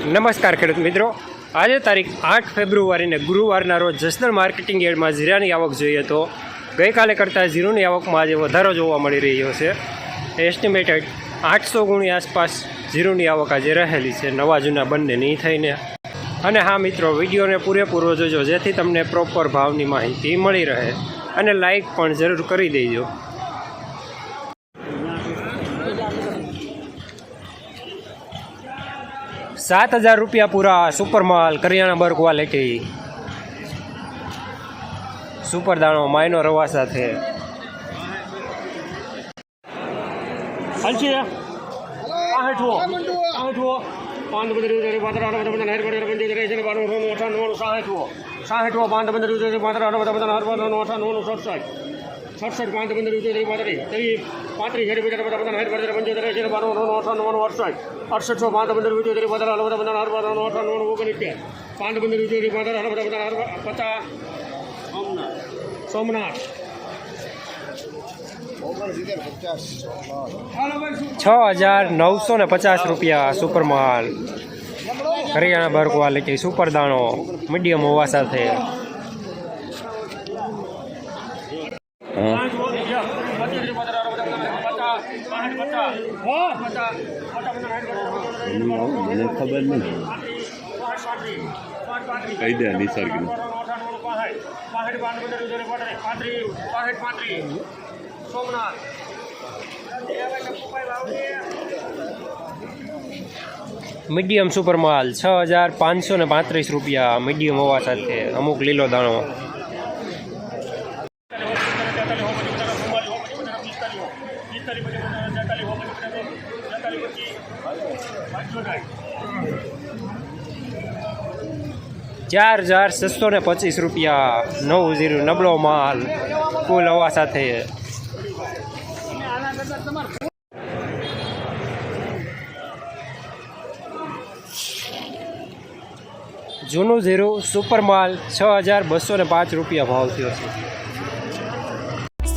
નમસ્કાર ખેડૂત મિત્રો. આજે તારીખ આઠ ફેબ્રુઆરીને ગુરુવારના રોજ જસનલ માર્કેટિંગ યાર્ડમાં જીરાની આવક જોઈએ તો ગઈકાલે કરતાં જીરુની આવકમાં આજે વધારો જોવા મળી રહ્યો છે. એસ્ટિમેટેડ આઠસો ગુણી આસપાસ જીરુની આવક આજે રહેલી છે. નવા જૂના બંનેની થઈને. અને હા મિત્રો, વિડીયોને પૂરેપૂરો જોજો જેથી તમને પ્રોપર ભાવની માહિતી મળી રહે. અને લાઇક પણ જરૂર કરી દેજો. સાત હજાર રૂપિયા પૂરા સુપર માલ કરિયાણા બર ક્વોલિટી સુપર દાણો માયનો રવા સાથે. આઠવો પાંચ પંદર સાઠવો પાંચ પંદર ઉતરી સડસઠ પાંચ પંદર ઉતરી પાંત્રીસ, ત્રીસ પાંત્રીસ હેડ બધા બધા પંદર હેડ પડી પંચોતેર એસી બાર, નવ અઠાણું અડસઠ. અડસઠસો પાંચ પંદર, ઉતરી પંદર આઠ બધા પંદર હર બાર, નવ અઠાણું ઓગણસિત્તેર પાંચ પંદર, ઉતરી પંદર બધા બધા હર પચાસ. સોમનાથ. છ હજાર નવસો ને પચાસ રૂપિયા સુપર માલ હરિયાણા બર ક્વોલિટી સુપર દાણો. મીડિયમ હોવા સાથે. મને ખબર નહીં. કહી દે નિસર્ગનું. મીડિયમ સુપર માલ, છ હજાર પાંચસો ને પાંત્રીસ રૂપિયા મીડિયમ હોવા સાથે અમુક લીલો દાણો. ચાર હજાર છસો ને પચીસ રૂપિયા નવ જીરો નબળો માલ કુલ હવા સાથે. જૂનું જીરું સુપર માલ છ હજાર બસો ને પાંચ રૂપિયા ભાવ થયો છે.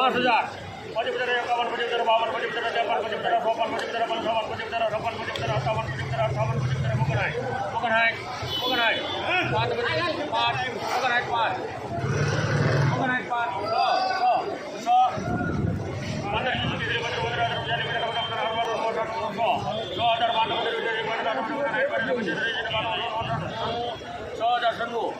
પાંચ હજાર. પછી પચાસ એકાવન પછી પચાસ બાવન પછી પચાસ ત્રેપન પછી પચાસ ચોપન પછી પચાસ પંચાવન પછી પચાસ છપ્પન પછી પચાસ અઠાવન પછી પચાસ અઠાવન પછી પચાસ ઓગણસાઠ ઓગણસાઠ ઓગણસાઠ પાંચ પચીસ પાંચ, ઓગણસાઠ પાંચ ઓગણસાઠ, પાંચ છ છ છ પંદર ત્રીસ બત્રીસ બત્રીસ રૂપિયાની પચાસ પચાસ પચાસ અઠાવન ઓગણસાઠ છ છ હજાર પાંચ પંદર રૂપિયા છ હજાર છન્નું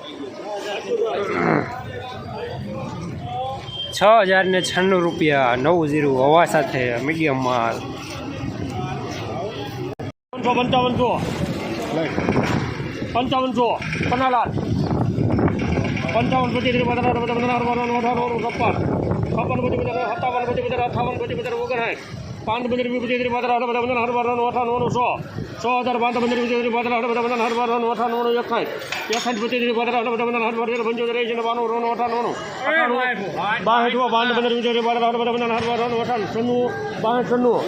છ હજાર ને છન્નું રૂપિયા નવ જીરું હવા સાથે મીડિયમ માલ પંચો પંચાવનસો પંચાવનસો પન્નાલાલ પંચાવન પચાસ પચાસ પચાસ અઠાવન સત્તાવન પચાસ અઠાવન પચાસ ઓગણસાઠ પાંચ વીસ પચીસ ત્રીસ પચાસ બધા બધા હરબારનું અઠાણું સો. સો હજાર પાંચ પંદર વીસ ત્રીસ પચાસ બધા બધા હરબારનું અઠાણું એકસાઠ એકસાઠ પચીસ ત્રીસ પચાસ બધા બધા હરબાર પંચોતેર એસી બાણું રોનું અઠાણું બાસઠ પાંચ પંદર વીસ ત્રીસ પચાસ બધા બધા હરબારનું અઠાણું છન્નું બાસઠ છન્નું.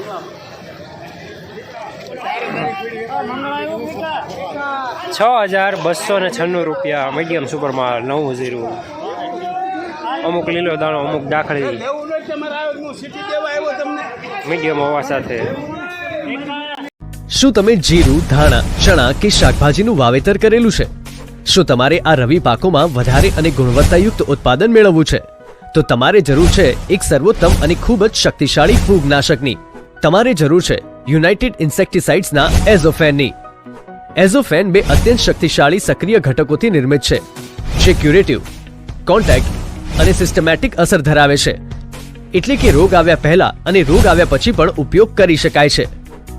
છ હજાર બસો ને છન્નું રૂપિયા મીડિયમ સુપર માલ નવ જીરું. અમુક લીલો દાણો અમુક દાખલી મીડિયમ હોવા સાથે. શું તમે જીરું ધાણા ચણા કે શાકભાજીનું વાવેતર કરેલું છે? શું તમારે આ રવિ પાકોમાં વધારે અને ગુણવત્તાયુક્ત ઉત્પાદન મેળવવું છે? તો તમારે જરૂર છે એક સર્વોત્તમ અને ખૂબ જ શક્તિશાળી ફૂગનાશકની. તમારે જરૂર છે યુનાઇટેડ ઇન્સેક્ટિસાઇડ્સના એઝોફેનની. એઝોફેન બે અત્યંત શક્તિશાળી સક્રિય ઘટકોથી નિર્મિત છે. જે ક્યુરેટિવ કોન્ટેક્ટ અને સિસ્ટમેટિક અસર ધરાવે છે. એટલે કે રોગ આવ્યા પહેલા અને રોગ આવ્યા પછી પણ ઉપયોગ કરી શકાય છે.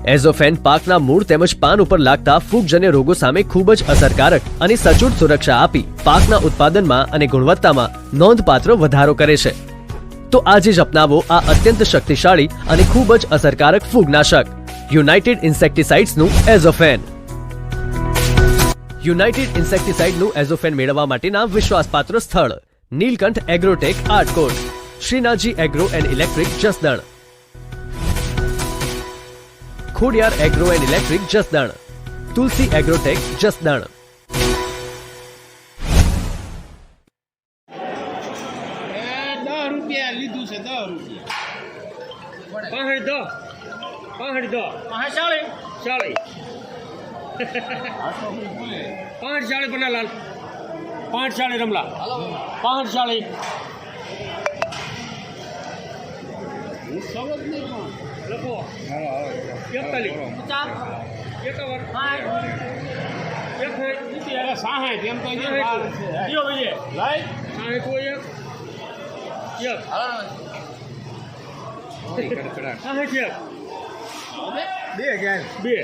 એઝોફેન પાકના મૂળ તેમજ પાન ઉપર લાગતા ફૂગજન્ય રોગો સામે ખૂબ જ અસરકારક અને સચોટ સુરક્ષા આપી પાકના ઉત્પાદનમાં અને ગુણવત્તામાં નોંધપાત્ર વધારો કરે છે. તો આજે જ અપનાવો આ અત્યંત શક્તિશાળી અને ખૂબ જ અસરકારક ફૂગનાશક, યુનાઇટેડ ઇન્સેક્ટિસાઇડ્સનું એઝોફેન. યુનાઇટેડ ઇન્સેક્ટિસાઇડનું એઝોફેન મેળવવા માટેના વિશ્વાસપાત્ર સ્થળ. Neelkanth agrotech Atkot Shrinathji agro and electric Jasdan. Khodiyar agro and electric Jasdan Tulsi agrotech Jasdan. પાંસઠ દસ પાંસઠ દસ ચાલીસ ચાલીસ પાંચ ચાલીસ બનાલાલ પાંચ રમલા. પાંચ એકતાલીસ. એકાવન એક સાહીઠ એમ તો એક બે.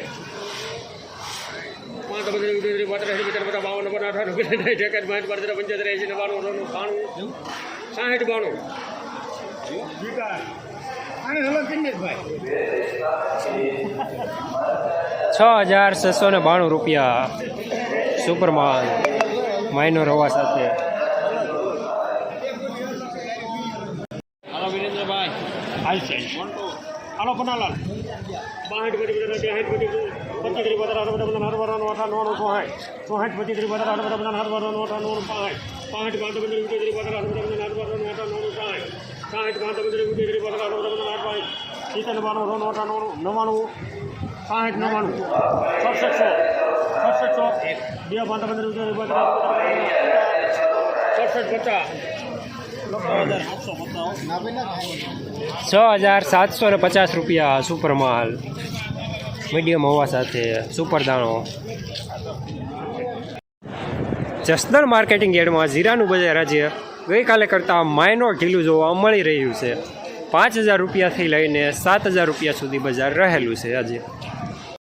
પાંચ બધી ઉડેલી પાત્ર પચાસ પચાસ બાવન અઠાણું ઓગણસાઠ એકાદ બાઠ બાર પંચોતેર એસી નવ્વાણું અઠાણું બાણું સાહીઠ બાણું છ હજાર છસો ને બાણું રૂપિયા સુપરમાન માઇનોર માઇનો રવા સાથે. હાલો વિરેન્દ્રભાઈ. હાલ છે. હાલો પનાલાલ બાસઠ પચીસ બધા સાઠ પચીસ પચીસ બધા બધા બધા હરવાનું અઠા નોનું સોહાઠ સોહાઠ પચીસ બધા બધા બધા હરવાનું અઠા નોનું પાંઠ પાંઠ પાંચ બધા ઉતરી બધા બધા બધા હરવાનું અઠા નોનું સાઠ સાઠ પાંચ બધા ઉતરી બધા બધા બધા આઠ પાંચ સિત્તેર બાણું રોનું અઠા નોનું નવ્વાણું સાઠ નવ્વાણું સડસઠસો સડસઠસો બે પાંચ બધા ઉતરી બધા સડસઠ પચાસ છ હજાર સાતસો ને પચાસ રૂપિયા સુપર માલ મીડિયમ હોવા સાથે સુપર દાણો. જસદણ માર્કેટિંગ યાર્ડમાં જીરાનું બજાર આજે ગઈકાલે કરતાં માઇનોર ઢીલું જોવા મળી રહ્યું છે. પાંચ હજાર રૂપિયાથી લઈને સાત હજાર રૂપિયા સુધી બજાર રહેલું છે આજે.